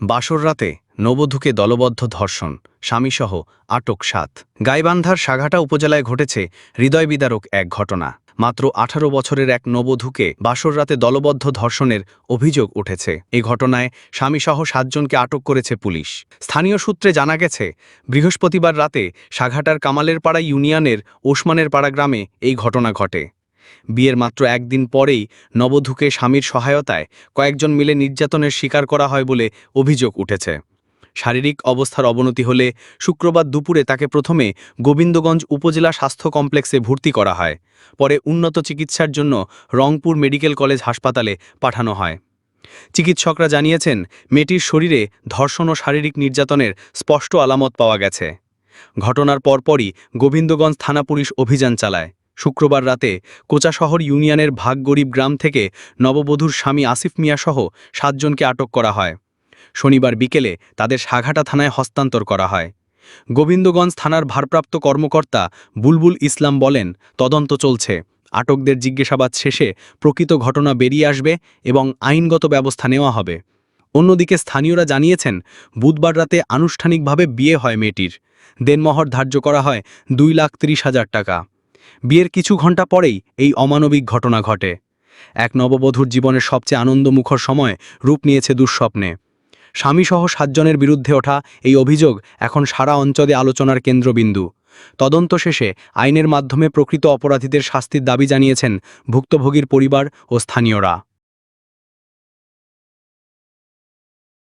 বাসর রাতে নবধূকে দলবদ্ধ ধর্ষণ, স্বামীসহ আটক সাত। গাইবান্ধার সাঘাটা উপজেলায় ঘটেছে হৃদয়বিদারক এক ঘটনা। মাত্র আঠারো বছরের এক নবধূকে বাসর রাতে দলবদ্ধ ধর্ষণের অভিযোগ উঠেছে। এই ঘটনায় স্বামীসহ সাতজনকে আটক করেছে পুলিশ। স্থানীয় সূত্রে জানা গেছে, বৃহস্পতিবার রাতে সাঘাটার কামালের পাড়া ইউনিয়নের ওসমানের পাড়া গ্রামে এই ঘটনা ঘটে। বিয়ের মাত্র একদিন পরেই নবধূকে স্বামীর সহায়তায় কয়েকজন মিলে নির্যাতনের শিকার করা হয় বলে অভিযোগ উঠেছে। শারীরিক অবস্থার অবনতি হলে শুক্রবার দুপুরে তাকে প্রথমে গোবিন্দগঞ্জ উপজেলা স্বাস্থ্য কমপ্লেক্সে ভর্তি করা হয়। পরে উন্নত চিকিৎসার জন্য রংপুর মেডিকেল কলেজ হাসপাতালে পাঠানো হয়। চিকিৎসকরা জানিয়েছেন, মেয়েটির শরীরে ধর্ষণ ও শারীরিক নির্যাতনের স্পষ্ট আলামত পাওয়া গেছে। ঘটনার পরপরই গোবিন্দগঞ্জ থানা পুলিশ অভিযান চালায়। শুক্রবার রাতে কোচাশহর ইউনিয়নের ভাগগরিব গ্রাম থেকে নববধূর স্বামী আসিফ মিয়াসহ সাতজনকে আটক করা হয়। শনিবার বিকেলে তাদের সাঘাটা থানায় হস্তান্তর করা হয়। গোবিন্দগঞ্জ থানার ভারপ্রাপ্ত কর্মকর্তা বুলবুল ইসলাম বলেন, তদন্ত চলছে। আটকদের জিজ্ঞাসাবাদ শেষে প্রকৃত ঘটনা বেরিয়ে আসবে এবং আইনগত ব্যবস্থা নেওয়া হবে। অন্যদিকে স্থানীয়রা জানিয়েছেন, বুধবার রাতে আনুষ্ঠানিকভাবে বিয়ে হয় মেয়েটির। দেনমহর ধার্য করা হয় দুই লাখ ত্রিশ হাজার টাকা। বিয়ের কিছু ঘণ্টা পরেই এই অমানবিক ঘটনা ঘটে। এক নববধূর জীবনের সবচেয়ে আনন্দমুখর সময় রূপ নিয়েছে দুঃস্বপ্নে। স্বামীসহ সাতজনের বিরুদ্ধে ওঠা এই অভিযোগ এখন সারা অঞ্চলে আলোচনার কেন্দ্রবিন্দু। তদন্ত শেষে আইনের মাধ্যমে প্রকৃত অপরাধীদের শাস্তির দাবি জানিয়েছেন ভুক্তভোগীর পরিবার ও স্থানীয়রা।